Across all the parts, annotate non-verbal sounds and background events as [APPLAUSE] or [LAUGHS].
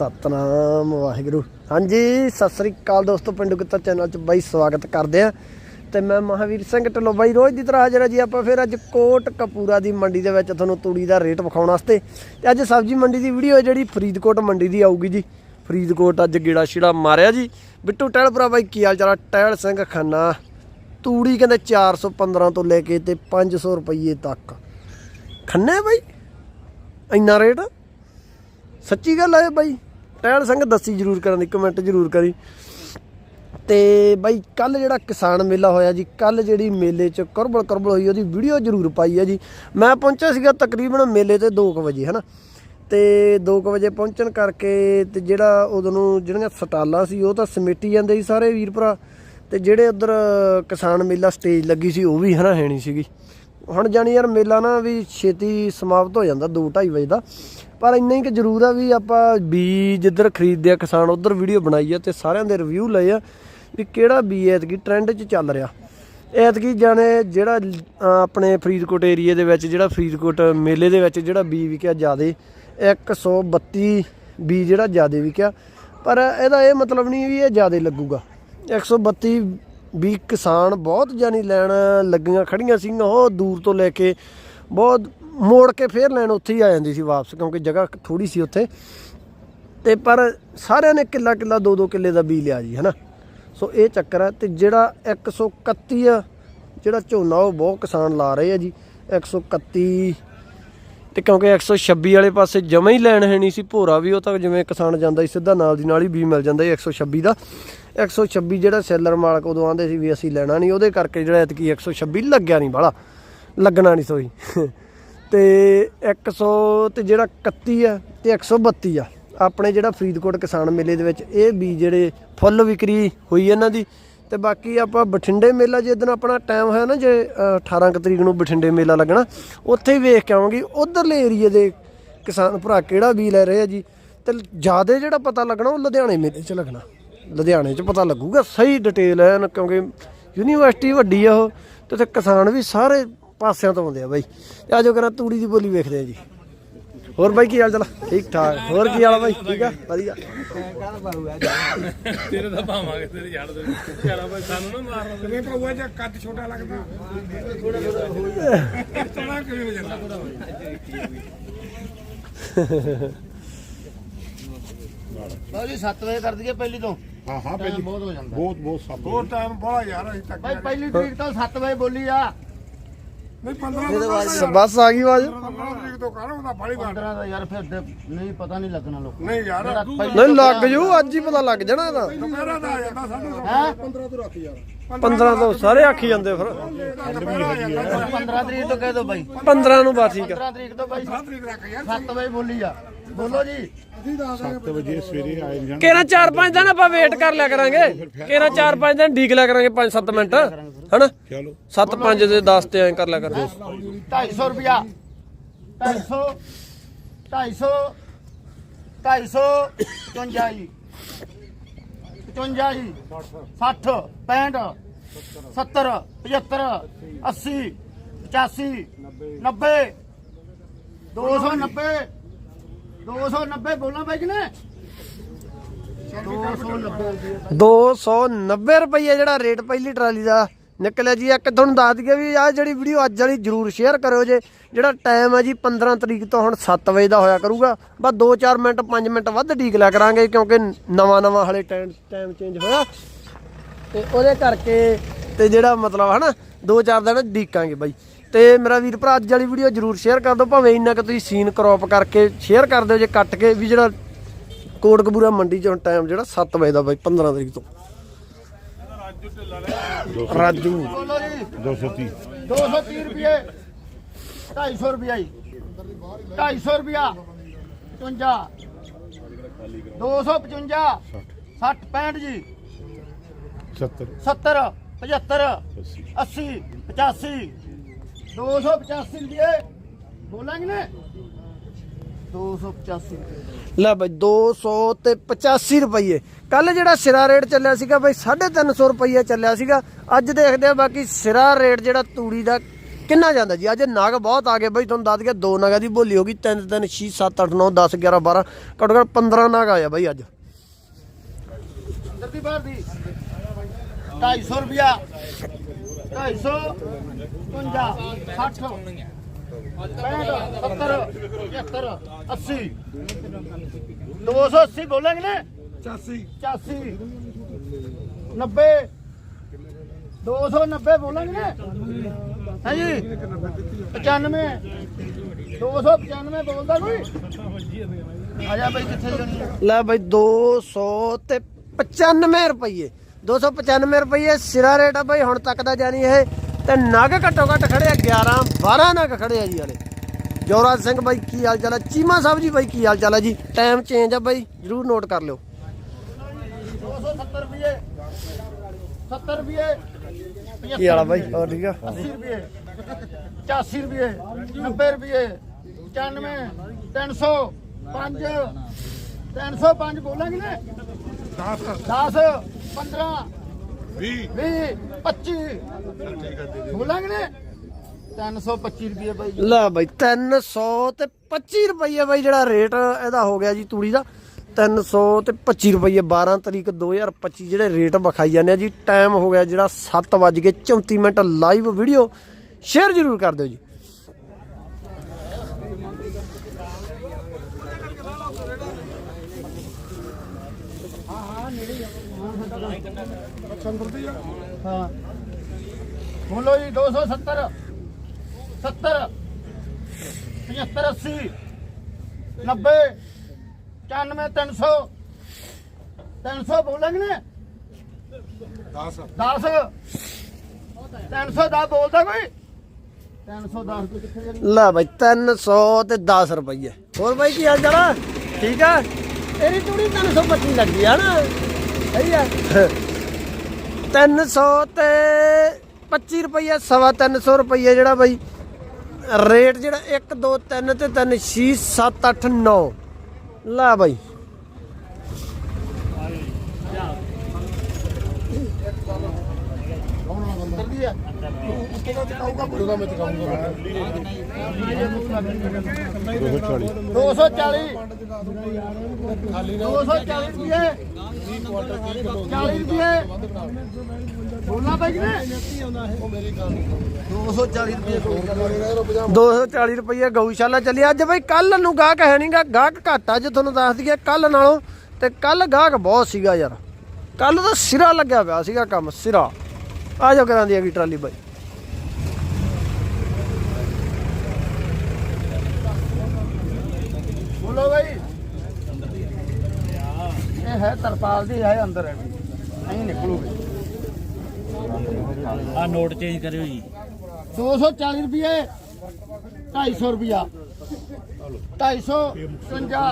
ਸਤਨਾਮ, ਵਾਹਿਗੁਰੂ। ਹਾਂਜੀ, ਸਤਿ ਸ੍ਰੀ ਅਕਾਲ ਦੋਸਤੋ, ਪਿੰਡੂ ਕਿੱਤਾ ਚੈਨਲ 'ਚ ਬਾਈ ਸਵਾਗਤ ਕਰਦੇ ਆ ਤੇ ਮੈਂ ਮਹਾਵੀਰ ਸਿੰਘ ਢਿੱਲੋਂ ਬਾਈ, ਰੋਜ਼ ਦੀ ਤਰ੍ਹਾਂ ਹਾਜ਼ਰ ਹਾਂ ਜੀ, ਆਪਾਂ ਫਿਰ ਅੱਜ ਕੋਟ ਕਪੂਰਾ ਦੀ ਮੰਡੀ ਦੇ ਵਿੱਚ ਤੁਹਾਨੂੰ ਤੂੜੀ ਦਾ ਰੇਟ ਵਿਖਾਉਣ ਵਾਸਤੇ। ਤੇ ਅੱਜ ਸਬਜ਼ੀ ਮੰਡੀ ਦੀ ਵੀਡੀਓ ਹੈ ਜਿਹੜੀ ਫਰੀਦਕੋਟ ਮੰਡੀ ਦੀ ਆਊਗੀ ਜੀ। ਫਰੀਦਕੋਟ ਅੱਜ ਗੇੜਾ ਛਿੜਾ ਮਾਰਿਆ ਜੀ। ਬਿੱਟੂ ਟਹਿਲਪੁਰਾ ਬਾਈ, ਕੀ ਹਾਲ ਚਾਲ ਟਹਿਲ ਸਿੰਘ ਖੰਨਾ, ਤੂੜੀ ਕਹਿੰਦੇ 415 ਤੋਂ ਲੈ ਕੇ ਤੇ 500 ਰੁਪਏ ਤੱਕ। ਖੰਨੇ ਬਾਈ, ਇੰਨਾ ਰੇਟ? ਸੱਚੀ ਗੱਲ ਹੈ ਬਾਈ। ਟਹਿਲ ਸਿੰਘ ਦੱਸੀ ਜਰੂਰ ਕਰਨ ਦੀ ਕਮੈਂਟ ਜਰੂਰ ਕਰੀ। ਤੇ ਬਾਈ ਕੱਲ ਜਿਹੜਾ ਕਿਸਾਨ ਮੇਲਾ ਹੋਇਆ ਜੀ ਕੱਲ ਜਿਹੜੀ ਮੇਲੇ 'ਚ ਕਰਬਲ ਕਰਬਲ ਹੋਈ, ਉਹਦੀ ਵੀਡੀਓ ਜਰੂਰ ਪਾਈ ਹੈ ਜੀ। ਮੈਂ ਪਹੁੰਚਿਆ ਸੀਗਾ ਤਕਰੀਬਨ ਮੇਲੇ ਤੇ 2 ਵਜੇ, ਹਨਾ? ਤੇ 2 ਵਜੇ ਪਹੁੰਚਣ ਕਰਕੇ ਤੇ ਜਿਹੜਾ ਉਦੋਂ ਨੂੰ ਜਿਹੜੀਆਂ ਸਟਾਲਾਂ ਸੀ, ਉਹ ਤਾਂ ਸਮੇਟੀ ਜਾਂਦੇ ਸੀ ਸਾਰੇ ਵੀਰ ਭਰਾ। ਤੇ ਜਿਹੜੇ ਉਧਰ ਕਿਸਾਨ ਮੇਲਾ ਸਟੇਜ ਲੱਗੀ ਸੀ, ਉਹ ਵੀ, ਹਨਾ, ਹੈ ਨਹੀਂ ਸੀਗੀ। ਹੁਣ ਜਾਣੀ ਯਾਰ ਮੇਲਾ ਨਾ ਵੀ ਛੇਤੀ ਸਮਾਪਤ ਹੋ ਜਾਂਦਾ 2:30 ਵਜੇ ਦਾ। ਪਰ ਇੰਨਾ ਹੀ ਕਿ ਜ਼ਰੂਰ ਆ ਵੀ ਆਪਾਂ ਬੀ ਜਿੱਧਰ ਖਰੀਦਦੇ ਆ ਕਿਸਾਨ ਉਧਰ ਵੀਡੀਓ ਬਣਾਈ ਆ ਤੇ ਸਾਰਿਆਂ ਦੇ ਰਿਵਿਊ ਲਏ ਆ ਵੀ ਕਿਹੜਾ ਬੀ ਐਤਕੀ ਟ੍ਰੈਂਡ 'ਚ ਚੱਲ ਰਿਹਾ। ਐਤਕੀ ਜਾਣੇ ਜਿਹੜਾ ਆਪਣੇ ਫਰੀਦਕੋਟ ਏਰੀਏ ਦੇ ਵਿੱਚ, ਜਿਹੜਾ ਫਰੀਦਕੋਟ ਮੇਲੇ ਦੇ ਵਿੱਚ ਜਿਹੜਾ ਬੀ ਵਿਕਿਆ ਜ਼ਿਆਦੇ 132 ਬੀ ਜਿਹੜਾ ਜ਼ਿਆਦੇ ਵਿਕਿਆ। ਪਰ ਇਹਦਾ ਇਹ ਮਤਲਬ ਨਹੀਂ ਵੀ ਇਹ ਜ਼ਿਆਦੇ ਲੱਗੂਗਾ। 132 ਵੀ ਕਿਸਾਨ ਬਹੁਤ ਜਾਨੀ ਲੈਣ ਲੱਗੀਆਂ ਖੜੀਆਂ ਸੀਗੀਆਂ, ਉਹ ਦੂਰ ਤੋਂ ਲੈ ਕੇ ਬਹੁਤ ਮੋੜ ਕੇ ਫੇਰ ਲੈਣ ਉੱਥੇ ਹੀ ਆ ਜਾਂਦੀ ਸੀ ਵਾਪਸ, ਕਿਉਂਕਿ ਜਗ੍ਹਾ ਥੋੜੀ ਸੀ ਉੱਥੇ। ਤੇ ਪਰ ਸਾਰਿਆਂ ਨੇ ਕਿੱਲਾ ਕਿੱਲਾ, ਦੋ ਦੋ ਕਿੱਲੇ ਦਾ ਬੀ ਲਿਆ ਜੀ, ਹਨਾ? ਸੋ ਇਹ ਚੱਕਰ ਹੈ ਤੇ ਜਿਹੜਾ 131 ਆ, ਜਿਹੜਾ ਝੋਨਾ ਉਹ ਬਹੁਤ ਕਿਸਾਨ ਲਾ ਰਹੇ ਆ ਜੀ 131 ਤੇ ਕਿਉਂਕਿ 126 ਵਾਲੇ ਪਾਸੇ ਜਮਾ ਹੀ ਲੈਣ ਹੈ ਨਹੀਂ ਸੀ, ਭੋਰਾ ਵੀ ਉਹ ਤਾਂ ਜਿਵੇਂ ਕਿਸਾਨ ਜਾਂਦਾ ਸੀ, ਸਿੱਧਾ ਨਾਲ ਦੀ ਨਾਲ ਹੀ ਬੀ ਮਿਲ ਜਾਂਦਾ ਸੀ 126 ਦਾ। 126 ਜਿਹੜਾ ਸੈਲਰ ਮਾਲਕ ਉਦੋਂ ਆਂਦੇ ਸੀ ਵੀ ਅਸੀਂ ਲੈਣਾ ਨਹੀਂ ਉਹਦੇ ਕਰਕੇ ਜਿਹੜਾ ਐਤਕੀ 126 ਲੱਗਿਆ ਨਹੀਂ ਬਾਲਾ ਲੱਗਣਾ ਨਹੀਂ ਸੋਈ। ਤੇ 100 ਤੇ ਜਿਹੜਾ 31 ਆ ਤੇ 132 ਆ ਆਪਣੇ ਜਿਹੜਾ ਫਰੀਦਕੋਟ ਕਿਸਾਨ ਮੇਲੇ ਦੇ ਵਿੱਚ ਇਹ ਵੀ ਜਿਹੜੇ ਫੁੱਲ ਵਿਕਰੀ ਹੋਈ ਇਹਨਾਂ ਦੀ ਤੇ ਬਾਕੀ ਆਪਾਂ ਬਠਿੰਡੇ ਮੇਲਾ ਜਿੱਦਣ ਆਪਣਾ ਟਾਈਮ ਹੋਇਆ ਨਾ ਜੇ ਅ, 18 ਕੁ ਤਰੀਕ ਨੂੰ ਬਠਿੰਡੇ ਮੇਲਾ ਲੱਗਣਾ ਉੱਥੇ ਹੀ ਵੇਖ ਕੇ ਆਵਾਂਗੇ ਉਧਰਲੇ ਏਰੀਏ ਦੇ ਕਿਸਾਨ ਭਰਾ ਕਿਹੜਾ ਵੀ ਲੈ ਰਹੇ ਆ ਜੀ ਤੇ ਜ਼ਿਆਦਾ ਜਿਹੜਾ ਪਤਾ ਲੱਗਣਾ ਉਹ ਲੁਧਿਆਣੇ ਮੇਲੇ 'ਚ ਲੱਗਣਾ। ਲੁਧਿਆਣੇ 'ਚ ਪਤਾ ਲੱਗੂਗਾ ਸਹੀ ਡਿਟੇਲ ਹੈ ਕਿਉਂਕਿ ਯੂਨੀਵਰਸਿਟੀ ਵੱਡੀ ਆ ਉਹ ਤੇ ਉੱਥੇ ਕਿਸਾਨ ਵੀ ਸਾਰੇ ਪਾਸਿਆਂ ਤੋਂ ਆਉਂਦੇ ਆ ਬਾਈ। ਤੇ ਆਜੋ ਕਰਾਂ ਤੂੜੀ ਦੀ ਬੋਲੀ ਵੇਖਦੇ ਆ ਜੀ। ਹੋਰ ਬਾਈ ਕੀ ਹਾਲ ਚਾਲ ਠੀਕ ਠਾਕ। ਹੋਰ ਕੀ ਹਾਲ ਆ ਬਾਈ? ਠੀਕ ਆ? ਵਧੀਆ। ਤੇਰੇ ਤਾਂ ਭਾਵਾਂਗੇ ਤੇਰੇ ਛੱਡ ਦੇ ਯਾਰਾ ਬਈ ਸਾਨੂੰ ਨਾ ਮਾਰਨਾ ਕਿਵੇਂ ਪਾਉਆ ਜੇ ਕੱਦ ਛੋਟਾ ਲੱਗਦਾ। ਤਣਾ ਕਿਵੇਂ ਹੋ ਜਾਂਦਾ? ਲਓ ਜੀ 7 ਵਜੇ ਕਰ ਦਈਏ ਪਹਿਲੀ ਤੋਂ। ਹਾਂ ਹਾਂ ਪਹਿਲੀ ਬਹੁਤ ਹੋ ਜਾਂਦਾ। ਬਹੁਤ ਬਹੁਤ ਸਭ ਹੋਰ ਟਾਈਮ ਬੜਾ ਯਾਰ ਅਜੇ ਤੱਕ ਭਾਈ ਪਹਿਲੀ ਤਰੀਕ ਤੋਂ 7 ਵਜੇ ਬੋਲੀ ਆ। ਨਹੀਂ 15 ਤੋਂ ਬਾਅਦ ਬਸ ਆ ਗਈ ਆਵਾਜ਼। 15 ਤਰੀਕ ਤੋਂ ਕਰ ਹੁੰਦਾ ਬੜੀ ਗੱਲ 15 ਦਾ ਯਾਰ ਫਿਰ ਤੇ ਨਹੀਂ ਪਤਾ ਨਹੀਂ ਲੱਗਣਾ ਲੋਕ ਨਹੀਂ ਯਾਰ ਨਹੀਂ ਲੱਗ ਜੂ ਅੱਜ ਹੀ ਪਤਾ ਲੱਗ ਜਾਣਾ ਇਹਦਾ। ਦੁਪਹਿਰਾ ਦਾ ਆ ਜਾਂਦਾ ਸਾਨੂੰ ਹੈ? 15 ਤੋਂ ਸਾਰੇ ਆਖੀ ਜਾਂਦੇ ਫਿਰ। 15 ਤਰੀਕ ਤੋਂ ਕਹਿ ਦੋ ਬਾਈ। 15 ਨੂੰ ਬਸ ਠੀਕ ਆ। 15 ਤਰੀਕ ਤੋਂ ਬਾਈ। 7 ਤਰੀਕ ਰੱਖ ਯਾਰ। 7 ਵਜੇ ਬੋਲੀ ਆ। ਬੋਲੋ ਜੀ। 7 ਵਜੇ ਸਵੇਰੇ ਆਏ ਜਾਣ ਕਿਹੜਾ 4-5 ਦਿਨ ਆਪਾਂ ਵੇਟ ਕਰ ਲਿਆ ਕਰਾਂਗੇ? ਕਿਹੜਾ 4-5 ਦਿਨ ਢੀਕ ਲਿਆ ਕਰਾਂਗੇ? 5-7 ਮਿੰਟ ਹਨਾ? ਚਲੋ। 7-5 ਦੇ 10 ਤੇ ਐਂ ਕਰ ਲਿਆ ਕਰਾਂਗੇ। 250 ਰੁਪਿਆ 250 250 250 55 ਜੀ। 55 ਜੀ। 60 65 70 75 80 85 90 290 290 ਬੋਲਣਾ ਬਾਈ ਕਿਨੇ? 290 290 ਰੁਪਏ ਜਿਹੜਾ ਰੇਟ ਪਹਿਲੀ ਟਰਾਲੀ ਦਾ ਨਿਕਲਿਆ ਜੀ, ਇੱਕ ਤੁਹਾਨੂੰ ਦੱਸ ਦਈਏ ਵੀ ਆਹ ਜਿਹੜੀ ਵੀਡੀਓ ਅੱਜ ਵਾਲੀ ਜਰੂਰ ਸ਼ੇਅਰ ਕਰਿਓ ਜੇ। ਜਿਹੜਾ ਟਾਈਮ ਹੈ ਜੀ 15 ਤਰੀਕ ਤੋਂ ਹੁਣ 7 ਵਜੇ ਦਾ ਹੋਇਆ ਕਰੂਗਾ। ਬਸ 2-4 ਮਿੰਟ 5 ਮਿੰਟ ਵੱਧ ਢੀਕ ਲਿਆ ਕਰਾਂਗੇ ਕਿਉਂਕਿ ਨਵਾਂ ਨਵਾਂ ਹਲੇ ਟਾਈਮ ਟਾਈਮ ਚੇਂਜ ਹੋਇਆ। ਤੇ ਉਹਦੇ ਕਰਕੇ ਤੇ ਜਿਹੜਾ ਮਤਲਬ ਹਨਾ 2-4 ਦਿਨ ਢੀਕਾਂਗੇ ਬਾਈ। ਤੇ ਮੇਰਾ ਵੀਰ ਭਰਾ ਅੱਜ ਵਾਲੀ ਵੀਡੀਓ ਜਰੂਰ ਸ਼ੇਅਰ ਕਰ ਦਿਓ ਭਾਵੇਂ ਇੰਨਾ ਕਿ ਤੁਸੀਂ ਸੀਨ ਕ੍ਰੌਪ ਕਰਕੇ ਸ਼ੇਅਰ ਕਰ ਦਿਓ ਜੇ ਕੱਟ ਕੇ ਵੀ ਜਿਹੜਾ ਕੋਟਕਪੂਰਾ ਮੰਡੀ ਚ ਟਾਈਮ ਜਿਹੜਾ 7 ਵਜੇ ਦਾ ਬਾਈ 15 ਤਰੀਕ ਤੋਂ। ਰਾਜੂ। ਬੋਲੋ ਜੀ 230 230 ਰੁਪਏ। 250 ਰੁਪਿਆ ਜੀ। 250 ਰੁਪਿਆ 55 255 60 65 ਜੀ। 70 70 75 80 85 285 ਰੁਪਏ। ਬੋਲਾਂਗੇ ਨੇ? 285 ਰੁਪਏ। ਲੈ ਬਾਈ 200 ਤੇ 85 ਰੁਪਏ ਕੱਲ ਜਿਹੜਾ ਸਿਰਾ ਰੇਟ ਚੱਲਿਆ ਸੀਗਾ ਬਾਈ 350 ਰੁਪਏ ਚੱਲਿਆ ਸੀਗਾ। ਅੱਜ ਦੇਖਦੇ ਆ ਬਾਕੀ ਸਿਰਾ ਰੇਟ ਜਿਹੜਾ ਤੂੜੀ ਦਾ ਕਿੰਨਾ ਜਾਂਦਾ ਜੀ? ਅੱਜ ਨਗ ਬਹੁਤ ਆ ਗਏ ਬਈ ਤੁਹਾਨੂੰ ਦੱਸ ਗਿਆ ਦੋ ਨਗਾਂ ਦੀ ਬੋਲੀ ਹੋ ਗਈ 3 3 6 7 8 9 10 11 12 ਘੱਟੋ ਘੱਟ 15 ਨਗ ਆਇਆ ਬਈ ਅੱਜ। ਦਰਦੀ ਬਾਹਰ ਦੀ। 250 ਰੁਪਿਆ 280 ਬੋਲਾਂਗੇ ਨਾ 85 85 90 290 ਬੋਲਾਂਗੇ ਨਾ ਹਾਂਜੀ 95 295 ਬੋਲਦਾ ਕੋਈ? ਆ ਜਾ ਬਈ ਕਿੱਥੇ ਜਾਣੀ ਲੈ ਬਈ 200 ਤੇ 95 ਰੁਪਏ 295 ਰੁਪਏ ਸਿਰਾ ਰੇਟ ਆ ਬਈ ਹੁਣ ਤੱਕ ਦਾ ਜਾਨੀ ਇਹ। ਤੇ ਨਗ ਘੱਟੋ ਘੱਟ ਖੜੇ ਆ 11 12 ਨਗ ਖੜੇ ਆ ਜੀ ਹਲੇ। ਜੋਰਾਜ ਸਿੰਘ ਬਾਈ ਕੀ ਹਾਲ ਚਾਲ ਹੈ ਚੀਮਾ ਸਾਹਿਬ ਜੀ ਬਾਈ ਕੀ ਹਾਲ ਚਾਲ ਹੈ ਜੀ? ਟਾਈਮ ਚੇਂਜ ਆ ਬਾਈ ਜਰੂਰ ਨੋਟ ਕਰ ਲਿਓ। 270 ਰੁਪਏ 70 ਰੁਪਏ ਕੀ ਹਾਲ ਆ ਬਾਈ? ਹੋਰ ਠੀਕ ਆ? 80 ਰੁਪਏ 84 ਰੁਪਏ 90 ਰੁਪਏ 95 300 5 305 ਬੋਲਾਂਗੇ ਨਾ? 10 10 15 20 20 25 ਬੋਲਾਂਗੇ ਨਾ? 325 ਰੁਪਏ ਬਾਈ ਲੈ ਬਾਈ 300 ਤੇ 25 ਰੁਪਏ ਬਾਈ ਜਿਹੜਾ ਰੇਟ ਇਹਦਾ ਹੋ ਗਿਆ ਜੀ ਤੂੜੀ ਦਾ। 300 ਤੇ 25 ਰੁਪਏ 12 ਤਰੀਕ 2025 ਜਿਹੜੇ ਰੇਟ ਵਿਖਾਈ ਜਾਂਦੇ ਆ ਜੀ। ਟਾਈਮ ਹੋ ਗਿਆ ਜਿਹੜਾ 7:34 ਮਿੰਟ ਲਾਈਵ ਵੀਡੀਓ ਸ਼ੇਅਰ ਜ਼ਰੂਰ ਕਰ ਦਿਓ ਜੀ। ਹਾਂ ਬੋਲੋ ਜੀ 270 70 75 80 90 95 300 300 ਬੋਲਾਂਗੇ ਨਾ? 10 10 300 ਦਾ ਬੋਲਦਾ ਕੋਈ? 310 ਕੋਈ ਕਿੱਥੇ ਜਾਣੀ ਲੈ ਬਾਈ 300 ਤੇ 10 ਰੁਪਏ ਹੋਰ ਬਾਈ ਕੀ ਹਾਲ ਚਾਲ ਆ? ਠੀਕ ਆ? ਤੇਰੀ ਤੂੜੀ 325 ਲੱਗਦੀ ਆ ਨਾ। ਸਹੀ ਆ। 300 ਤੇ 25 ਰੁਪਏ ਸਵਾ 300 ਰੁਪਏ ਜਿਹੜਾ ਬਾਈ, ਰੇਟ ਜਿਹੜਾ 1 2 3 ਤੇ 3 6 7 8 9 ਲਾ ਬਾਈ ਕਰਦੀ ਆ ਉਹਦਾ ਮੈਂ ਚਕਾਉਂਗਾ 240 240 240 ਰੁਪਏ। 40 ਰੁਪਏ। ਬੋਲਣਾ ਭਾਈ ਨੇ 240 ਰੁਪਏ 240 ਰੁਪਏ ਗਊਸ਼ਾਲਾ ਚੱਲੀ। ਅੱਜ ਬਈ ਕੱਲ ਨੂੰ ਗਾਹਕ ਹੈ ਨਹੀਂਗਾ ਗਾਹਕ ਘੱਟ ਅੱਜ ਤੁਹਾਨੂੰ ਦੱਸ ਦਈਏ ਕੱਲ ਨਾਲੋਂ ਤੇ ਕੱਲ ਗਾਹਕ ਬਹੁਤ ਸੀਗਾ ਯਾਰ। ਕੱਲ ਤਾਂ ਸਿਰਾ ਲੱਗਿਆ ਪਿਆ ਸੀਗਾ ਕੰਮ ਸਿਰਾ। ਆ ਜਾਓ ਕਰਾਂ ਦੀ ਹੈਗੀ ਟਰਾਲੀ ਬਾਈ ਬੋਲੋ ਭਾਈ ਇਹ ਹੈ ਤਰਪਾਲ ਦੀ ਹੈ ਅੰਦਰ ਹੈ। ਨਹੀਂ ਨਿਕਲੂਗੀ। ਆ ਨੋਟ ਚੇਂਜ ਕਰਿਓ ਜੀ। 240 ਰੁਪਏ 250 ਰੁਪਿਆ 250 50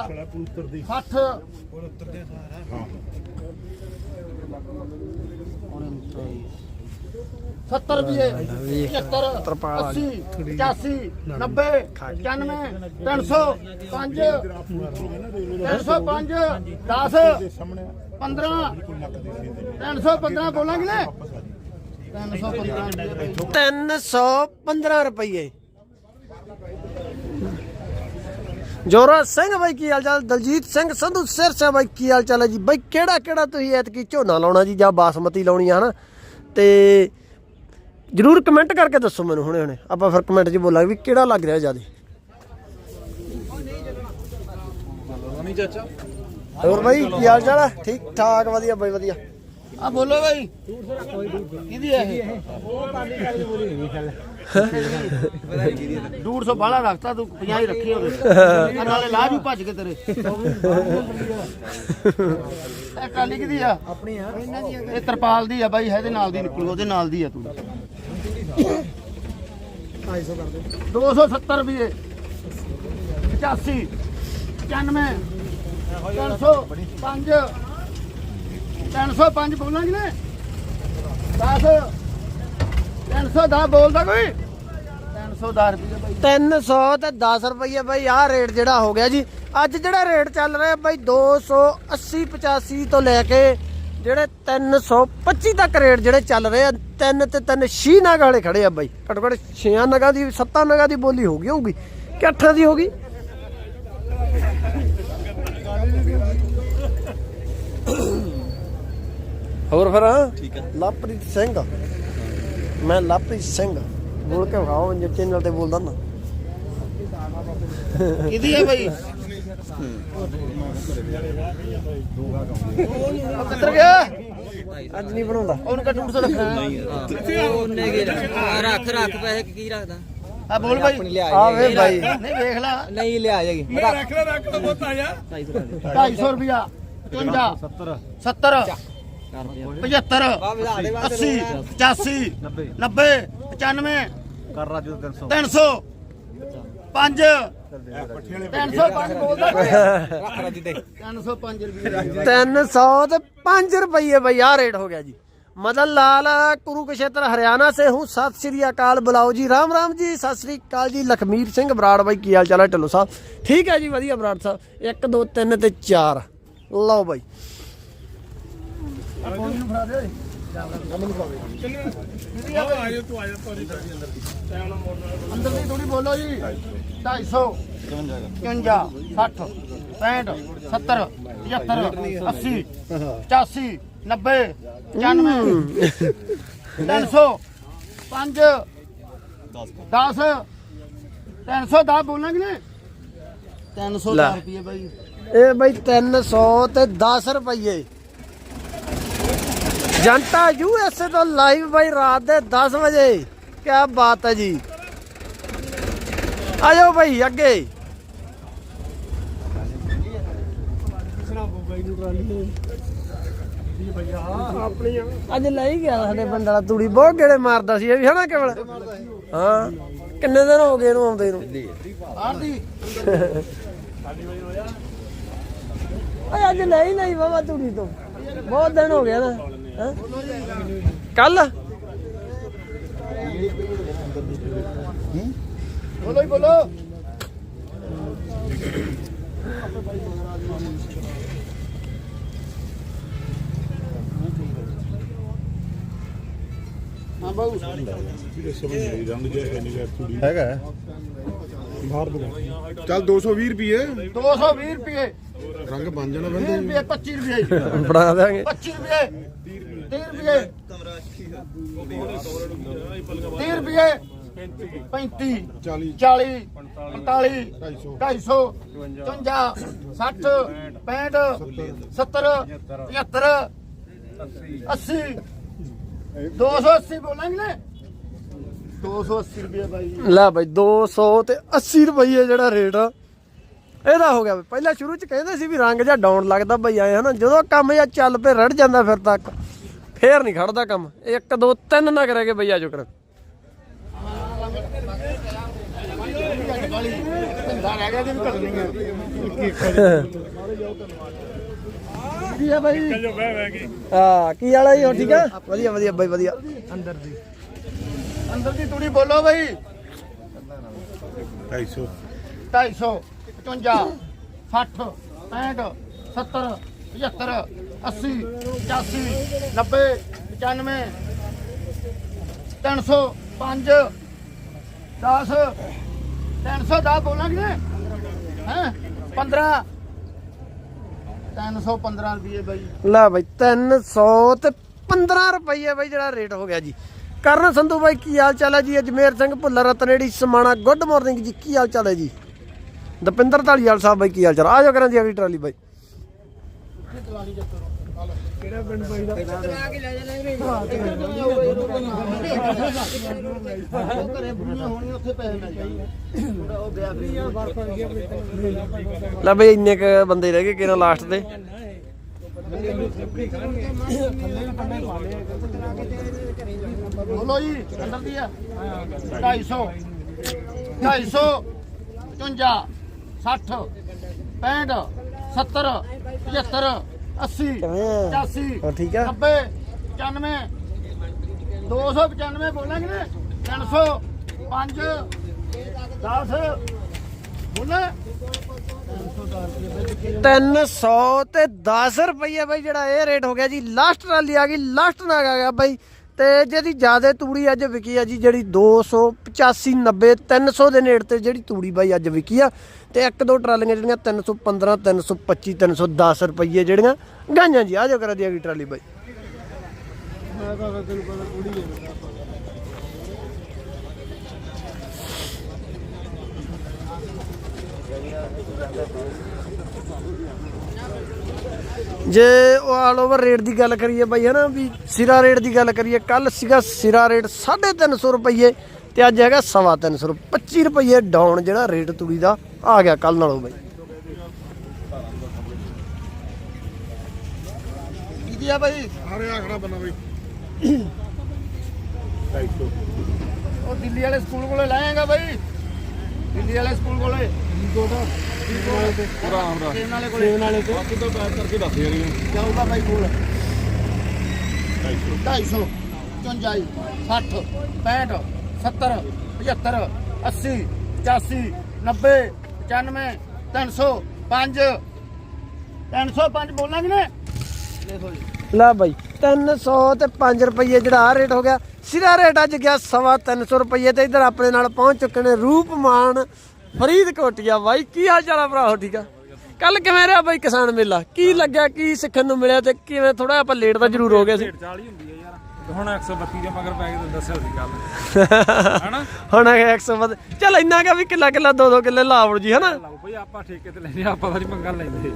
60 70 ਰੁਪਏ 75 ਤਰਪਾਲ ਆ 80 85 90 95 300 5 305 10 ਸਾਹਮਣੇ 15 315 ਬੋਲਾਂਗੇ ਨਾ? 315 315 ਰੁਪਏ। ਜੋਰਾ ਸਿੰਘ ਬਾਈ ਕੀ ਹਾਲ ਚਾਲ? ਦਲਜੀਤ ਸਿੰਘ ਸੰਧੂ ਸਿਰਸਾ ਬਾਈ ਕੀ ਹਾਲ ਚਾਲ ਹੈ ਜੀ? ਬਾਈ ਕਿਹੜਾ ਕਿਹੜਾ ਤੁਸੀਂ ਐਤਕੀ ਝੋਨਾ ਲਾਉਣਾ ਜੀ ਜਾਂ ਬਾਸਮਤੀ ਲਾਉਣੀ ਆ ਹਨਾ? ਤੇ ਜਰੂਰ ਕਮੈਂਟ ਕਰਕੇ ਦੱਸੋ ਮੈਨੂੰ ਹੁਣੇ ਹੁਣੇ। ਆਪਾਂ ਫਿਰ ਕਮੈਂਟ 'ਚ ਬੋਲਾਂਗੇ ਵੀ ਕਿਹੜਾ ਲੱਗ ਰਿਹਾ ਜ਼ਿਆਦਾ। ਹੋਰ ਬਾਈ ਕੀ ਹਾਲ ਚਾਲ ਹੈ ਠੀਕ ਠਾਕ ਵਧੀਆ ਬਾਈ ਵਧੀਆ। ਆ ਬੋਲੋ ਭਾਈ ਕਿਹਦੀ ਹੈ ਇਹ? ਡੂਢ ਸੌ ਬਾਲਾ ਰੱਖਤਾ ਤੂੰ 50 ਹੀ ਰੱਖੀ ਉਹਦੇ ਆਹ ਨਾਲੇ ਲਾ ਜੂ ਭੱਜ ਕੇ ਤੇਰੇ। ਇਹ ਕਾਲੀ ਕਿਹਦੀ ਆ? ਆਪਣੀ ਆ ਇਹ ਤਰਪਾਲ ਦੀ ਆ ਬਾਈ, ਇਹਦੇ ਨਾਲ ਦੀ ਨਿਕਲੂ, ਉਹਦੇ ਨਾਲ ਦੀ ਆ ਤੂੰ। 270 ਰੁਪਏ। 85 95 305 305 ਬੋਲਾਂਗੇ ਨੇ। 10 310 ਬੋਲਦਾ ਕੋਈ? 310 ਰੁਪਏ ਬਾਈ। 300 ਤੇ 10 ਰੁਪਏ ਬਾਈ ਆਹ ਰੇਟ ਜਿਹੜਾ ਹੋ ਗਿਆ ਜੀ। ਅੱਜ ਜਿਹੜਾ ਰੇਟ ਚੱਲ ਰਿਹਾ ਬਾਈ 280 85 ਤੋਂ ਲੈ ਕੇ ਜਿਹੜੇ 325 ਤੱਕ ਰੇਟ ਜਿਹੜੇ ਚੱਲ ਰਹੇ ਆ ਤਿੰਨ ਤੇ ਤਿੰਨ ਛੀ ਨਗ ਵਾਲੇ ਖੜੇ ਆ ਬਾਈ। ਘੱਟੋ ਘੱਟ 6 ਨਗਾਂ ਦੀ 7 ਨਗਾਂ ਦੀ ਬੋਲੀ ਹੋ ਗਈ ਹੋਊਗੀ। ਕਿ 8 ਦੀ ਹੋਗੀ ਹੋਰ ਫਿਰ? ਠੀਕ ਹੈ ਲਵਪ੍ਰੀਤ ਸਿੰਘ। ਮੈਂ ਲਵਪ੍ਰੀਤ ਸਿੰਘ ਬੋਲ ਕੇ ਵਿਖਾਓ ਜੇ ਚੈਨਲ ਤੇ ਬੋਲਦਾ ਨਾ। ਕਿਹਦੀ ਹੈ ਬਾਈ? ਉਹ ਕਿੱਧਰ ਗਿਆ? ਅੱਜ ਨਹੀਂ ਬਣਾਉਂਦਾ। ਉਹਨੂੰ ਕੱਟੂ ਸੋ ਰੱਖਣਾ ਉਹਨੇ ਕੀ ਰੱਖ ਰੱਖ ਪੈਸੇ ਕੀ ਰੱਖਦਾ? ਆ ਬੋਲ ਬਾਈ। ਆਵੇ ਬਾਈ। ਨਹੀਂ ਵੇਖ ਲੈ। ਨਹੀਂ ਲਿਆ ਜਾਗੀ ਰੱਖ ਲੈ ਰੱਖ ਲੈ ਬਹੁਤ ਆ ਜਾ 250 ਰੁਪਿਆ 55 70 70 75 ਆ। ਵਧਾ ਦੇ 80 85 90 95 ਕਰ ਰਾਜੂ 300 300 5 305 ਬੋਲਦਾ ਰੱਖ ਰਾਜੀ ਤੇ। 305 ਰੁਪਏ। 300 ਤੇ 5 ਰੁਪਏ ਬਈ ਆ ਰੇਟ ਹੋ ਗਿਆ ਜੀ। ਮਦਨ ਲਾਲ ਕੁਰੂਕਸ਼ੇਤਰ ਹਰਿਆਣਾ ਸੇ ਹੂੰ। ਸਤਿ ਸ੍ਰੀ ਅਕਾਲ ਬੁਲਾਓ ਜੀ। ਰਾਮ ਰਾਮ ਜੀ। ਸਤਿ ਸ੍ਰੀ ਅਕਾਲ ਜੀ। ਲਖਮੀਰ ਸਿੰਘ ਬਰਾੜ ਬਾਈ ਕੀ ਹਾਲ ਚਾਲ ਹੈ? ਢਿੱਲੋਂ ਸਾਹਿਬ। ਠੀਕ ਹੈ ਜੀ ਵਧੀਆ ਬਰਾੜ ਸਾਹਿਬ। 1 2 3 ਤੇ 4 ਲਓ ਬਾਈ। ਆ ਜਾ ਤੂੰ ਆ ਅੰਦਰ ਦੀ ਟਾਈਮ ਨਾਲ ਮੋੜਨਾ ਅੰਦਰ ਦੀ ਥੋੜੀ ਬੋਲੋ ਜੀ 250 55 60 65 70 75 80 85 90 95 300 5 10 310 ਬੋਲਾਂਗੇ ਨੇ 310 ਲੈ। ਰੁਪਏ ਬਾਈ ਇਹ ਬਾਈ 300 ਤੇ 10 ਰੁਪਏ ਜਨਤਾ ਯੂਐਸਏ ਤੋਂ ਲਾਈਵ ਬਾਈ ਰਾਤ ਦੇ 10 ਵਜੇ। ਕੀ ਬਾਤ ਹੈ ਜੀ। ਆਜੋ ਬਾਈ ਅੱਗੇ। ਅੱਜ ਲੈ ਹੀ ਗਿਆ ਸਾਡੇ ਪਿੰਡ ਵਾਲਾ ਤੂੜੀ ਬਹੁਤ ਗੇੜੇ ਮਾਰਦਾ ਸੀ ਇਹ ਵੀ ਹਨਾ ਕੇਵਲ? ਹਾਂ। ਕਿੰਨੇ ਦਿਨ ਹੋ ਗਏ ਇਹਨੂੰ ਆਉਂਦੇ ਨੂੰ? ਓਏ ਅੱਜ ਨਹੀਂ ਨਹੀਂ ਬਾਬਾ ਤੂੜੀ ਤੋਂ। ਬਹੁਤ ਦਿਨ ਹੋ ਗਏ ਨਾ ਹੈਂ? ਕੱਲ? ਬੋਲੋ ਹੀ ਬੋਲੋ। ਹਾਂ ਬਾਬੂ ਹੈਗਾ। ਚੱਲ 220 ਰੁਪਏ 220 ਰੁਪਏ ਰੰਗ ਬਣ ਜਾਣਾ 20 ਬੰਦੇ ਰੁਪਏ 25 ਰੁਪਏ ਬਣਾ ਦਾਂਗੇ 25 ਰੁਪਏ 30 ਰੁਪਏ। 30 ਰੁਪਏ। 35 40 40 45 250 250 55 60 65 70 75 80 280 ਬੋਲਾਂਗੇ ਨੇ। 280 ਰੁਪਏ ਬਾਈ। ਲੈ ਬਾਈ 200 ਤੇ 80 ਰੁਪਏ ਜਿਹੜਾ ਰੇਟ ਆ। ਇਹਦਾ ਹੋ ਗਿਆ। ਪਹਿਲਾਂ ਸ਼ੁਰੂ ਚ ਕਹਿੰਦੇ ਸੀ ਵੀ ਰੰਗ ਜਾਂ ਡਾਊਨ ਲੱਗਦਾ ਬਈ ਆਏ ਹਨਾ। ਜਦੋਂ ਕੰਮ ਜਾਂ ਚੱਲ ਪਏ ਰੜ ਜਾਂਦਾ ਫਿਰ ਤੱਕ। ਫੇਰ ਨਹੀਂ ਖੜਦਾ ਕੰਮ। 1 2 3 ਨਾ ਕਰੇਗੇ ਬਈ ਆਜੋ ਕਰ ਧੰਦਾ ਰਹਿ ਗਿਆ ਤੇ ਵੀ ਘਟਣੀ ਹੈ ਕੀ ਹੈ ਬਾਈ ਕੇ ਹਾਂ ਕੀ ਵਾਲਾ ਜੀ? ਹੋ ਠੀਕ ਆ? ਵਧੀਆ ਵਧੀਆ ਬਾਈ ਵਧੀਆ। ਅੰਦਰ ਦੀ। ਅੰਦਰ ਦੀ ਤੂੜੀ ਬੋਲੋ ਬਾਈ। 250 250 55 60 65 70 75 80 85 90 95 300 5 10 310 ਬੋਲਾਂਗੇ ਨੇ ਹੈ? 15 315 ਰੁਪਏ ਬਾਈ। ਲੈ ਬਾਈ 300 ਤੇ 15 ਰੁਪਏ ਬਾਈ ਜਿਹੜਾ ਰੇਟ ਹੋ ਗਿਆ ਜੀ। ਕਰਨ ਸੰਧੂ ਬਾਈ ਕੀ ਹਾਲ ਚਾਲ ਹੈ ਜੀ? ਅਜਮੇਰ ਸਿੰਘ ਭੁੱਲਰ ਰਤਨੇੜੀ ਸਮਾਣਾ ਗੁੱਡ ਮਾਰਨਿੰਗ ਜੀ ਕੀ ਹਾਲ ਚਾਲ ਹੈ ਜੀ? ਦਪਿੰਦਰ ਢਾਲੀਵਾਲ ਸਾਹਿਬ ਬਾਈ ਕੀ ਹਾਲ ਚਾਲ? ਆ ਜਾਓ ਕਰਾਂ ਜੀ ਅਗਲੀ ਟਰਾਲੀ ਬਾਈ। ਘਰੇ ਬੁੜੀਆਂ ਹੋਣੀਆਂ ਉੱਥੇ ਪੈਸੇ ਮਿਲ ਜਾਣਗੇ ਉਹ ਵਿਆਹ ਲੈ ਬਈ ਇੰਨੇ ਕ ਬੰਦੇ ਰਹਿ ਗਏ ਕਿਹਨਾਂ ਲਾਸਟ ਤੇ ਬੋਲੋ ਜੀ ਅੰਦਰ ਦੀ ਆ। 250 250 55 60 65 70 75 80 85 ਹਾਂ ਠੀਕ ਆ? 90 95 295 ਬੋਲਾਂਗੇ ਨੇ? 300 5 10 ਬੋਲਾ? 300 ਤੇ 10 ਰੁਪਏ ਬਾਈ ਜਿਹੜਾ ਇਹ ਰੇਟ ਹੋ ਗਿਆ ਜੀ। ਲਾਸਟ ਟਰਾਲੀ ਆ ਗਈ ਲਾਸਟ ਨਾਗ ਆ ਗਿਆ ਬਾਈ। ਤੇ ਜਿਹਦੀ ਜ਼ਿਆਦਾ ਤੂੜੀ ਅੱਜ ਵਿਕੀ ਆ ਜੀ, ਜਿਹੜੀ 285 90 300 ਦੇ ਨੇੜੇ ਤੇ ਜਿਹੜੀ ਤੂੜੀ ਬਾਈ ਅੱਜ ਵਿਕੀ ਆ, ਤੇ ਇੱਕ ਦੋ ਟਰਾਲੀਆਂ ਜਿਹੜੀਆਂ 315 325 310 ਰੁਪਏ ਜਿਹੜੀਆਂ ਗਾਈਆਂ ਜੀ, ਆ ਜੋ ਕਰਾ ਦੀ ਆ ਗਈ ਟਰਾਲੀ ਬਾਈ। ਜੇ ਉਹ ਆਲ ਓਵਰ ਰੇਟ ਦੀ ਗੱਲ ਕਰੀਏ ਬਾਈ ਹਨਾ ਵੀ ਸਿਰਾ ਰੇਟ ਦੀ ਗੱਲ ਕਰੀਏ ਕੱਲ ਸੀਗਾ ਸਿਰਾ ਰੇਟ 350 ਰੁਪਏ ਤੇ ਅੱਜ ਹੈਗਾ 350 25 ਰੁਪਏ ਡਾਊਨ ਜਿਹੜਾ ਰੇਟ ਤੂੜੀ ਦਾ ਆ ਗਿਆ ਕੱਲ ਨਾਲੋਂ ਬਾਈ। ਕੀ ਆ ਭਾਈ ਹਰੇ ਆਖੜਾ ਬਣਾ ਬਈ। ਉਹ ਦਿੱਲੀ ਵਾਲੇ ਸਕੂਲ ਕੋਲੇ ਲਾਏਗਾ ਭਾਈ ਦਿੱਲੀ ਵਾਲੇ ਸਕੂਲ ਕੋਲੇ? ਪੂਰਾ ਆਮਦਾ ਟ੍ਰੇਨ ਵਾਲੇ ਕੋਲੇ? ਨਾਲੇ ਤੇ। ਬਾਕੀ ਤਾਂ ਪੈਕ ਕਰਕੇ ਦੱਸ ਯਾਰ ਇਹ ਜਾਊਗਾ ਭਾਈ ਕੋਲ। 250 54 60 65 70 75 80 85 90 95 300 5 305 ਬੋਲਣਾ ਕਿ ਨੇ? ਦੇਖੋ ਜੀ ਲੈ ਬਾਈ। 300 ਤੇ 5 ਰੁਪਏ ਜਿਹੜਾ ਆ ਰੇਟ ਹੋ ਗਿਆ। ਸਿਰਾ ਰੇਟ ਅੱਜ ਗਿਆ ਸਵਾ 300 ਰੁਪਏ ਤੇ ਇਧਰ ਆਪਣੇ ਨਾਲ ਪਹੁੰਚ ਚੁੱਕੇ ਨੇ ਰੂਪਮਾਨ ਫਰੀਦਕੋਟੀਆ ਬਾਈ ਕੀ ਹਾਲ ਚਾਲ ਆ ਭਰਾ ਠੀਕ ਆ? ਕੱਲ ਕਿਵੇਂ ਰਿਹਾ ਬਾਈ ਕਿਸਾਨ ਮੇਲਾ? ਕੀ ਲੱਗਿਆ ਕੀ ਸਿੱਖਣ ਨੂੰ ਮਿਲਿਆ ਤੇ ਕਿਵੇਂ ਥੋੜਾ ਆਪਾਂ ਲੇਟ ਤਾਂ ਜ਼ਰੂਰ ਹੋ ਗਏ ਸੀ। 40 ਹੁੰਦੀ ਹੈ ਯਾਰ। ਹੁਣ 132 ਦੇ ਮਗਰ ਪੈ ਕੇ ਦੱਸਿਆ ਸੀ ਕੱਲ ਹਨਾ? ਹੁਣ ਹੈਗਾ 100 ਚੱਲ ਇੰਨਾ ਕਾ ਵੀ ਕਿੱਲਾ ਕਿੱਲਾ ਦੋ ਦੋ ਕਿੱਲੇ ਲਾਵੜ ਜੀ ਹਨਾ? ਲਓ ਭਈ ਆਪਾਂ ਠੇਕੇ ਤੇ ਲੈਣੇ ਆਪਾਂ ਤਾਂ ਮੰਗਣ ਲੈਂਦੇ।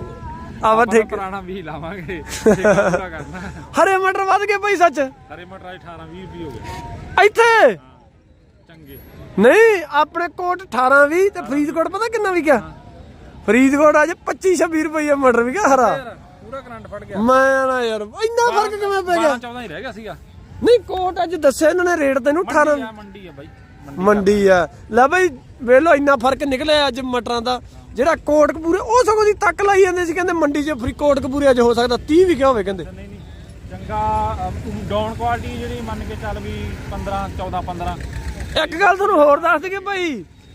ਆਵਾ ਆਪਾਂ ਠੀਕ ਪੁਰਾਣਾ ਵੀ ਲਾਵਾਂਗੇ। ਠੇਕਾ ਪੂਰਾ ਕਰਨਾ। ਹਰੇ ਮਟਰ ਵੱਧ ਗਏ ਬਾਈ ਸੱਚ। ਹਰੇ ਮਟਰ 18 20 ਰੁਪਏ ਹੋ ਗਏ। ਇੱਥੇ? ਚੰਗੇ। ਨਹੀਂ ਆਪਣੇ ਕੋਟ 18 20 ਤੇ ਫਰੀਦਕੋਟ ਪਤਾ ਕਿੰਨਾ ਵੀ ਗਿਆ ਫਰੀਦਕੋਟ ਅੱਜ 25 26 ਰੁਪਏ ਮਟਰ ਵੀ ਗਿਆ ਹਰਾ। ਯਾਰ ਪੂਰਾ ਕਰੰਟ ਫੜ ਗਿਆ। ਮੈਂ ਨਾ ਯਾਰ ਇੰਨਾ ਫ਼ਰਕ ਕਿਵੇਂ ਪੈ ਗਿਆ? 14 ਹੀ ਰਹਿ ਗਿਆ ਸੀਗਾ। ਨਹੀਂ ਕੋਟ ਅੱਜ ਦੱਸਿਆ ਇਹਨਾਂ ਨੇ ਰੇਟ ਤੈਨੂੰ 18 ਮੰਡੀ ਆ ਮੰਡੀ ਆ ਬਾਈ। ਮੰਡੀ ਆ। ਲੈ ਬਈ ਵੇਲੋ ਇੰਨਾ ਫ਼ਰਕ ਨਿਕਲਿਆ ਅੱਜ ਮਟਰਾਂ ਦਾ। ਜਿਹੜਾ ਕੋਟਕਪੂਰੇ ਉਹ ਸਗੋਂ ਦੀ ਤੱਕ ਲਾਈ ਜਾਂਦੇ ਸੀ ਕਹਿੰਦੇ ਮੰਡੀ 'ਚ ਫਰੀ ਕੋਟਕਪੂਰੇ ਅੱਜ ਹੋ ਸਕਦਾ 30 ਵੀ ਕਿਹਾ ਹੋਵੇ ਕਹਿੰਦੇ। ਨਹੀਂ ਨਹੀਂ ਚੰਗਾ ਡਾਊਨ ਕੁਆਲਿਟੀ ਜਿਹੜੀ ਮੰਨ ਕੇ ਚੱਲ ਵੀ 15 14 15 ਇੱਕ ਗੱਲ ਤੁਹਾਨੂੰ ਹੋਰ ਦੱਸ ਦਈਏ ਭਾਈ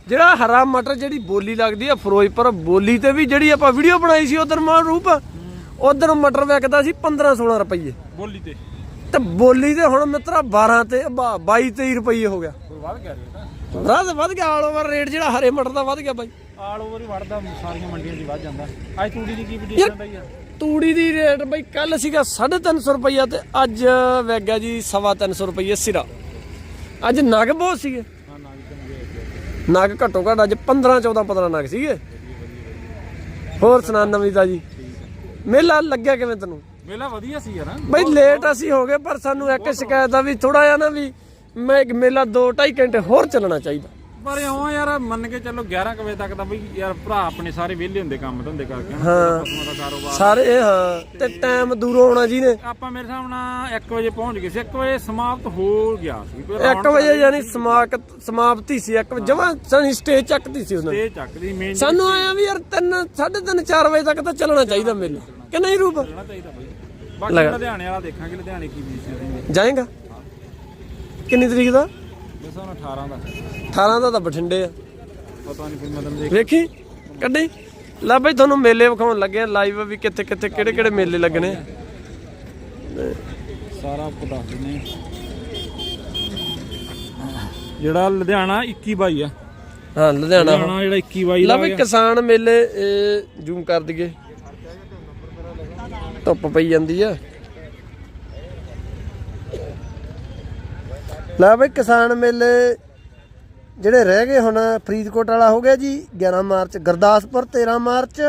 ਜਿਹੜਾ ਹਰਾ ਮਟਰ ਜਿਹੜੀ ਬੋਲੀ ਲੱਗਦੀ ਆ ਫਿਰੋਜ਼ਪੁਰ ਬੋਲੀ ਤੇ ਵੀ ਜਿਹੜੀ ਆਪਾਂ ਵੀਡੀਓ ਬਣਾਈ ਸੀ ਉਧਰ ਮਾਨ ਰੂਪ ਉਧਰ ਮਟਰ ਵਿਕਦਾ ਸੀ 15 16 ਰੁਪਏ ਬੋਲੀ ਤੇ। ਤੇ ਬੋਲੀ ਤੇ ਹੁਣ ਮਿੱਤਰਾ 12 ਤੇ 22 23 ਰੁਪਏ ਹੋ ਗਿਆ। ਵੱਧ ਗਿਆ ਰੇਟ। ਰਾਤ ਵੱਧ ਗਿਆ ਆਲ ਓਵਰ ਰੇਟ ਜਿਹੜਾ ਹਰੇ ਮਟਰ ਦਾ ਵੱਧ ਗਿਆ ਬਾਈ ਆਲ ਓਵਰ ਹੀ ਵੜਦਾ ਸਾਰੀਆਂ ਮੰਡੀਆਂ 'ਚ ਵੱਧ ਜਾਂਦਾ। ਅੱਜ ਤੂੜੀ ਦੀ ਕੀ ਪੋਜੀਸ਼ਨ ਰਹੀ ਆ? ਤੂੜੀ ਦੀ ਰੇਟ ਬਈ ਕੱਲ ਸੀਗਾ 350 ਰੁਪਈਆ ਤੇ ਅੱਜ ਵਿਕ ਗਿਆ ਜੀ 350 ਰੁਪਈਏ ਸਿਰਾ। ਅੱਜ ਨਗ ਬਹੁਤ ਸੀਗੇ। ਨਗ ਘੱਟੋ ਘੱਟ ਅੱਜ 15 14 15 ਨਗ ਸੀਗੇ। ਹੋਰ ਸੁਣਾ ਨਵੀਂ ਤਾਜੀ ਮੇਲਾ ਲੱਗਿਆ ਕਿਵੇਂ ਤੈਨੂੰ? ਮੇਲਾ ਵਧੀਆ ਸੀ ਯਾਰ। ਬਈ ਲੇਟ ਅਸੀਂ ਹੋ ਗਏ ਪਰ ਸਾਨੂੰ ਇੱਕ ਸ਼ਿਕਾਇਤ ਆ ਵੀ ਥੋੜਾ ਜਿਹਾ ਨਾ ਵੀ ਮੈਂ ਮੇਲਾ 2 2.5 ਘੰਟੇ ਹੋਰ ਚੱਲਣਾ ਚਾਹੀਦਾ। ਪਰ ਇਉਂ ਯਾਰ ਮੰਨ ਕੇ ਚੱਲੋ 11 ਕੁ ਵਜੇ ਤੱਕ ਤਾਂ ਬਈ ਯਾਰ ਭਰਾ ਆਪਣੇ ਸਾਰੇ ਵਿਹਲੇ ਹੁੰਦੇ ਕੰਮ ਧੰਦੇ ਕਰਕੇ ਹਾਂ। ਪਸ਼ੂਆਂ ਦਾ ਕਾਰੋਬਾਰ। ਸਾਰੇ ਇਹ ਹਾਂ ਤੇ ਟਾਈਮ ਦੂਰੋਂ ਆਉਣਾ ਜੀ ਨੇ। ਆਪਾਂ ਮੇਰੇ ਹਿਸਾਬ ਨਾਲ 1 ਵਜੇ ਪਹੁੰਚ ਗਏ ਸੀ 1 ਵਜੇ ਸਮਾਪਤ ਹੋ ਗਿਆ ਸੀ ਕੋਈ 1 ਵਜੇ ਯਾਨੀ ਸਮਾਪਤ ਸਮਾਪਤੀ ਸੀ ਇੱਕ ਜਮਾ ਸਾਡੀ ਸਟੇਜ ਚੱਕਦੀ ਸੀ ਉਹਨਾਂ ਨੇ। ਤੇ ਚੱਕਦੀ ਮੇਨ ਸਾਨੂੰ ਆਇਆ ਵੀ ਯਾਰ 3 3:30 4 ਵਜੇ ਤੱਕ ਤਾਂ ਚੱਲਣਾ ਚਾਹੀਦਾ ਮੇਲਾ ਕਿ ਨਹੀਂ ਰੂਪ? ਚੱਲਣਾ ਚਾਹੀਦਾ ਬਈ। ਬਾਕੀ ਲੁਧਿਆਣੇ ਵਾਲਾ ਦੇਖਾਂਗੇ ਲੁਧਿਆਣੇ ਕੀ ਪੋਜੀਸ਼ਨ ਰਹੀ ਜਾਏਗਾ? ਕਿੰਨੀ ਤਰੀਕ ਦਾ? ਮੇਰੇ ਹਿਸਾਬ ਨਾਲ 18 ਦਾ। 18 ਦਾ ਤਾਂ ਬਠਿੰਡੇ ਆ। ਪਤਾ ਨਹੀਂ ਫਿਰ ਮੈਂ ਤੈਨੂੰ ਦੇਖ ਵੇਖੀ? ਕੱਢੀ? ਲੈ ਬਈ ਤੁਹਾਨੂੰ ਮੇਲੇ ਵਿਖਾਉਣ ਲੱਗੇ ਆ ਲਾਈਵ ਵੀ ਕਿੱਥੇ ਕਿੱਥੇ ਕਿਹੜੇ ਕਿਹੜੇ ਮੇਲੇ ਲੱਗਣੇ ਆ। ਸਾਰਾ ਆਪਕੋ ਦੱਸ ਦਿੰਦੇ ਜਿਹੜਾ ਲੁਧਿਆਣਾ 21 ਬਾਈ ਆ। ਹਾਂ ਲੁਧਿਆਣਾ। ਲੁਧਿਆਣਾ ਜਿਹੜਾ 21 ਬਾਈ ਲੈ ਦਾ ਬਈ ਕਿਸਾਨ ਮੇਲੇ ਇਹ ਜ਼ੂਮ ਕਰ ਦਈਏ। ਧੁੱਪ ਪਈ ਜਾਂਦੀ ਆ। ਲੈ ਬਈ ਕਿਸਾਨ ਮੇਲੇ ਜਿਹੜੇ ਰਹਿ ਗਏ ਹੁਣ ਫਰੀਦਕੋਟ ਵਾਲਾ ਹੋ ਗਿਆ ਜੀ 11 ਮਾਰਚ ਗੁਰਦਾਸਪੁਰ 13 ਮਾਰਚ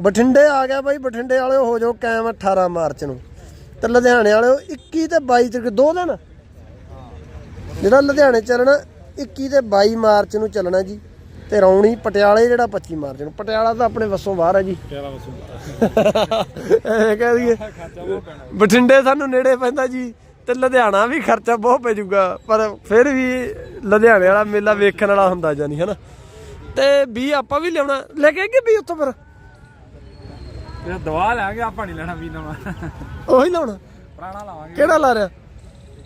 ਬਠਿੰਡੇ ਆ ਗਿਆ ਬਾਈ ਬਠਿੰਡੇ ਵਾਲਿਓ ਹੋ ਜਾਓ ਕਾਇਮ 18 ਮਾਰਚ ਨੂੰ। ਤੇ ਲੁਧਿਆਣੇ ਵਾਲਿਓ 21 ਤੇ 22 ਤਰੀਕ ਦੋ ਦਿਨ? ਜਿਹੜਾ ਲੁਧਿਆਣੇ ਚੱਲਣਾ 21 ਤੇ 22 ਮਾਰਚ ਨੂੰ ਚੱਲਣਾ ਜੀ। ਤੇ ਰੌਣੀ ਪਟਿਆਲੇ ਜਿਹੜਾ 25 ਮਾਰਚ ਨੂੰ। ਪਟਿਆਲਾ ਤਾਂ ਆਪਣੇ ਵੱਸੋਂ ਬਾਹਰ ਹੈ ਜੀ। ਵਸੂ ਐ ਕਹਿ ਦਈਏ। ਬਠਿੰਡੇ ਸਾਨੂੰ ਨੇੜੇ ਪੈਂਦਾ ਜੀ। ਤੇ ਲੁਧਿਆਣਾ ਵੀ ਖਰਚਾ ਬਹੁਤ ਪੈ ਜਾਊਗਾ ਪਰ ਫਿਰ ਵੀ ਲੁਧਿਆਣੇ ਵਾਲਾ ਮੇਲਾ ਵੇਖਣ ਵਾਲਾ ਹੁੰਦਾ ਜਾਨੀ ਹਨਾ? ਤੇ ਵੀ ਆਪਾਂ ਵੀ ਲਿਆਉਣਾ ਲੈ ਕੇ ਆਈਏ ਵੀ ਉੱਥੋਂ ਫਿਰ? ਇਹ ਦਵਾ ਲਾਂਗੇ ਆਪਾਂ ਨਹੀਂ ਲੈਣਾ ਵੀ ਨਵਾਂ ਉਹੀ ਲਾਉਣਾ? ਪੁਰਾਣਾ ਲਾਵਾਂਗੇ। ਕਿਹੜਾ ਲਾ ਰਿਹਾ?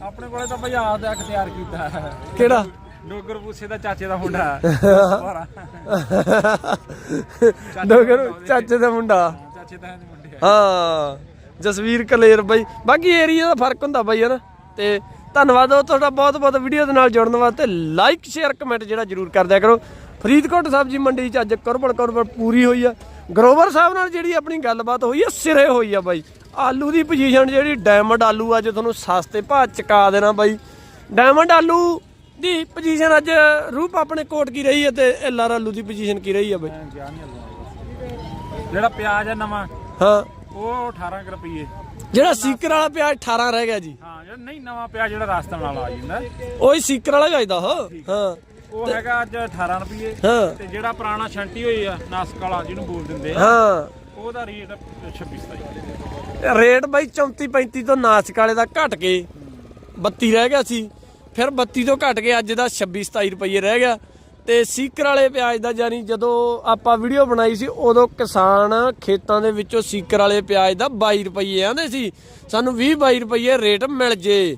ਆਪਣੇ ਕੋਲੇ ਤਾਂ ਆਪ ਦਾ ਤਿਆਰ ਕੀਤਾ। ਕਿਹੜਾ? ਡੋਗਰ ਪੂਸੇ ਦਾ ਚਾਚੇ ਦਾ ਮੁੰਡਾ। ਡੋਗਰ [LAUGHS] ਚਾਚੇ ਦਾ ਮੁੰਡਾ। ਚਾਚੇ ਦਾ ਮੁੰਡੇ। ਹਾਂ। ਜਸਵੀਰ ਕਲੇਰ ਬਾਈ। ਬਾਕੀ ਏਰੀਆ ਦਾ ਫ਼ਰਕ ਹੁੰਦਾ ਬਾਈ ਹਨਾ ਤੇ ਧੰਨਵਾਦ ਉਹ ਤੁਹਾਡਾ ਬਹੁਤ ਬਹੁਤ ਵੀਡੀਓ ਦੇ ਨਾਲ ਜੁੜਨ ਵਾਸਤੇ। ਲਾਈਕ ਸ਼ੇਅਰ ਕਮੈਂਟ ਜਿਹੜਾ ਜਰੂਰ ਕਰ ਦਿਆ ਕਰੋ। ਫਰੀਦਕੋਟ ਸਬਜ਼ੀ ਮੰਡੀ 'ਚ ਅੱਜ ਕੁਰਬਨ ਕੁਰਬਨ ਪੂਰੀ ਹੋਈ ਆ। ਗਰੋਵਰ ਸਾਹਿਬ ਨਾਲ ਜਿਹੜੀ ਆਪਣੀ ਗੱਲਬਾਤ ਹੋਈ ਆ ਸਿਰੇ ਹੋਈ ਆ ਬਾਈ। ਆਲੂ ਦੀ ਪੋਜੀਸ਼ਨ ਜਿਹੜੀ ਡਾਇਮੰਡ ਆਲੂ ਅੱਜ ਤੁਹਾਨੂੰ ਸਸਤੇ ਭਾਅ ਚਕਾ ਦੇਣਾ ਬਾਈ। ਡਾਇਮੰਡ ਆਲੂ ਦੀ ਪੋਜੀਸ਼ਨ ਅੱਜ ਰੂਪ ਆਪਣੇ ਕੋਟ ਕੀ ਰਹੀ ਹੈ ਤੇ ਐਲਆਰ ਆਲੂ ਦੀ ਪੋਜੀਸ਼ਨ ਕੀ ਰਹੀ ਆ ਬਾਈ? ਜਿਹੜਾ ਪਿਆਜ਼ ਹੈ ਨਵਾਂ ਹਾਂ। ਉਹ 18 ਕੁ ਰੁਪਏ ਜਿਹੜਾ ਸੀਕਰ ਵਾਲਾ ਪਿਆਜ਼ 18 ਰਹਿ ਗਿਆ ਜੀ। ਹਾਂ ਜਿਹੜਾ ਨਹੀਂ ਨਵਾਂ ਪਿਆਜ਼ ਜਿਹੜਾ ਰਾਸਤਾ ਨਾਲ ਆ ਜਾਂਦਾ। ਉਹੀ ਸੀਕਰ ਵਾਲਾ ਵੇਚਦਾ ਹੋ ਹਾਂ। ਉਹ ਹੈਗਾ ਅੱਜ 18 ਰੁਪਏ ਹਾਂ। ਤੇ ਜਿਹੜਾ ਪੁਰਾਣਾ ਛੰਟੀ ਹੋਈ ਆ ਨਾਸਕ ਵਾਲਾ ਜਿਹਨੂੰ ਬੋਲ ਦਿੰਦੇ ਆ। ਹਾਂ। ਉਹਦਾ ਰੇਟ 26 27 ਰੇਟ ਬਾਈ 34 35 ਤੋਂ ਨਾਸਕ ਵਾਲੇ ਦਾ ਘਟ ਕੇ 32 ਰਹਿ ਗਿਆ ਸੀ। ਫਿਰ 32 ਤੋਂ ਘਟ ਕੇ ਅੱਜ ਦਾ 26 27 ਰੁਪਏ ਰਹਿ ਗਿਆ। ਤੇ ਸੀਕਰ ਵਾਲੇ ਪਿਆਜ਼ ਦਾ ਯਾਨੀ ਜਦੋਂ ਆਪਾਂ ਵੀਡੀਓ ਬਣਾਈ ਸੀ, ਉਦੋਂ ਕਿਸਾਨ ਖੇਤਾਂ ਦੇ ਵਿੱਚੋਂ ਸੀਕਰ ਵਾਲੇ ਪਿਆਜ਼ ਦਾ 22 ਰੁਪਏ ਆਂਦੇ ਸੀ। ਸਾਨੂੰ 20 22 ਰੁਪਏ ਰੇਟ ਮਿਲ ਜੇ।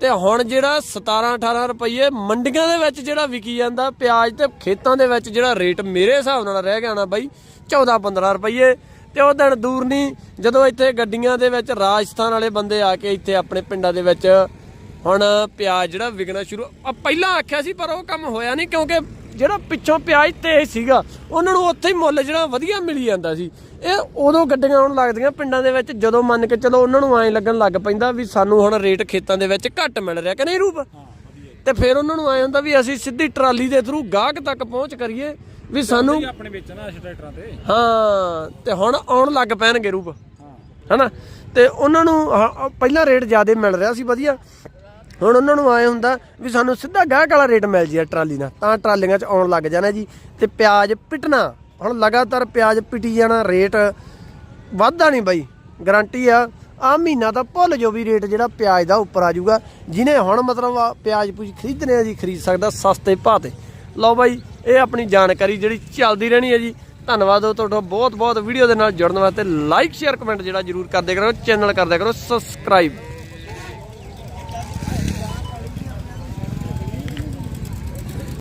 ਤੇ ਹੁਣ ਜਿਹੜਾ 17 18 ਰੁਪਏ ਮੰਡੀਆਂ ਦੇ ਵਿੱਚ ਜਿਹੜਾ ਵਿਕੀ ਜਾਂਦਾ, ਪਿਆਜ਼ ਤੇ ਖੇਤਾਂ ਦੇ ਵਿੱਚ ਜਿਹੜਾ ਰੇਟ ਮੇਰੇ ਹਿਸਾਬ ਨਾਲ ਰਹਿ ਗਿਆ ਨਾ ਬਾਈ 14 15 ਰੁਪਏ ਤੇ ਉਹ ਦਿਨ ਦੂਰ ਨਹੀਂ ਜਦੋਂ ਇੱਥੇ ਗੱਡੀਆਂ ਦੇ ਵਿੱਚ ਰਾਜਸਥਾਨ ਵਾਲੇ ਬੰਦੇ ਆ ਕੇ ਇੱਥੇ ਆਪਣੇ ਪਿੰਡਾਂ ਦੇ ਵਿੱਚ ਹੁਣ ਪਿਆਜ਼ ਜਿਹੜਾ ਵਿਕਣਾ ਸ਼ੁਰੂ ਪਹਿਲਾਂ ਆਖਿਆ ਸੀ, ਪਰ ਉਹ ਕੰਮ ਹੋਇਆ ਨਹੀਂ ਕਿਉਂਕਿ ਜਿਹੜਾ ਪਿੱਛੋਂ ਪਿਆਜ਼ ਤੇਜ਼ ਸੀਗਾ ਉਹਨਾਂ ਨੂੰ ਉੱਥੇ ਹੀ ਮੁੱਲ ਜਿਹੜਾ ਵਧੀਆ ਮਿਲੀ ਜਾਂਦਾ ਸੀ। ਇਹ ਉਦੋਂ ਗੱਡੀਆਂ ਆਉਣ ਲੱਗਦੀਆਂ ਪਿੰਡਾਂ ਦੇ ਵਿੱਚ ਜਦੋਂ ਮੰਨ ਕੇ ਚਲੋ ਉਹਨਾਂ ਨੂੰ ਐਂ ਲੱਗਣ ਲੱਗ ਪੈਂਦਾ ਵੀ ਸਾਨੂੰ ਹੁਣ ਰੇਟ ਖੇਤਾਂ ਦੇ ਵਿੱਚ ਘੱਟ ਮਿਲ ਰਿਹਾ ਕਿ ਨਹੀਂ ਰੂਪ? ਤੇ ਫਿਰ ਉਹਨਾਂ ਨੂੰ ਐਂ ਹੁੰਦਾ ਵੀ ਅਸੀਂ ਸਿੱਧੀ ਟਰਾਲੀ ਦੇ ਥਰੂ ਗਾਹਕ ਤੱਕ ਪਹੁੰਚ ਕਰੀਏ ਵੀ ਸਾਨੂੰ ਆਪਣੇ ਵੇਚਣਾ ਅਸੀਂ ਟਰੈਕਟਰਾਂ ਤੇ। ਹਾਂ ਤੇ ਹੁਣ ਆਉਣ ਲੱਗ ਪੈਣਗੇ ਰੂਪ। ਹਨਾ? ਤੇ ਉਹਨਾਂ ਨੂੰ ਪਹਿਲਾਂ ਰੇਟ ਜ਼ਿਆਦਾ ਮਿਲ ਰਿਹਾ ਸੀ ਵਧੀਆ। ਹੁਣ ਉਹਨਾਂ ਨੂੰ ਆਏ ਹੁੰਦਾ ਵੀ ਸਾਨੂੰ ਸਿੱਧਾ ਗਾਹਕ ਵਾਲਾ ਰੇਟ ਮਿਲ ਜੇ ਟਰਾਲੀ ਨਾਲ ਤਾਂ ਟਰਾਲੀਆਂ 'ਚ ਆਉਣ ਲੱਗ ਜਾਣਾ ਜੀ। ਤੇ ਪਿਆਜ਼ ਪਿਟਣਾ, ਹੁਣ ਲਗਾਤਾਰ ਪਿਆਜ਼ ਪਿਟੀ ਜਾਣਾ, ਰੇਟ ਵੱਧਦਾ ਨਹੀਂ ਬਾਈ। ਗਾਰੰਟੀ ਆ ਆ ਮਹੀਨਾ ਤਾਂ ਭੁੱਲ ਜੋ ਵੀ ਰੇਟ ਜਿਹੜਾ ਪਿਆਜ਼ ਦਾ ਉੱਪਰ ਆ ਜਾਊਗਾ। ਜਿਹਨੇ ਹੁਣ ਮਤਲਬ ਆ ਪਿਆਜ਼ ਪੂਜ ਖਰੀਦਣੇ ਆ ਜੀ, ਖਰੀਦ ਸਕਦਾ ਸਸਤੇ ਭਾਅ ਤੇ। ਲਓ ਬਾਈ, ਇਹ ਆਪਣੀ ਜਾਣਕਾਰੀ ਜਿਹੜੀ ਚੱਲਦੀ ਰਹਿਣੀ ਹੈ ਜੀ। ਧੰਨਵਾਦ ਹੋ ਤੁਹਾਡਾ ਬਹੁਤ ਬਹੁਤ ਵੀਡੀਓ ਦੇ ਨਾਲ ਜੁੜਨ ਵਾਸਤੇ ਲਾਈਕ ਸ਼ੇਅਰ ਕਮੈਂਟ ਜਿਹੜਾ ਜਰੂਰ ਕਰਦੇ ਕਰੋ ਚੈਨਲ ਕਰਦੇ ਕਰੋ ਸਬਸਕ੍ਰਾਈਬ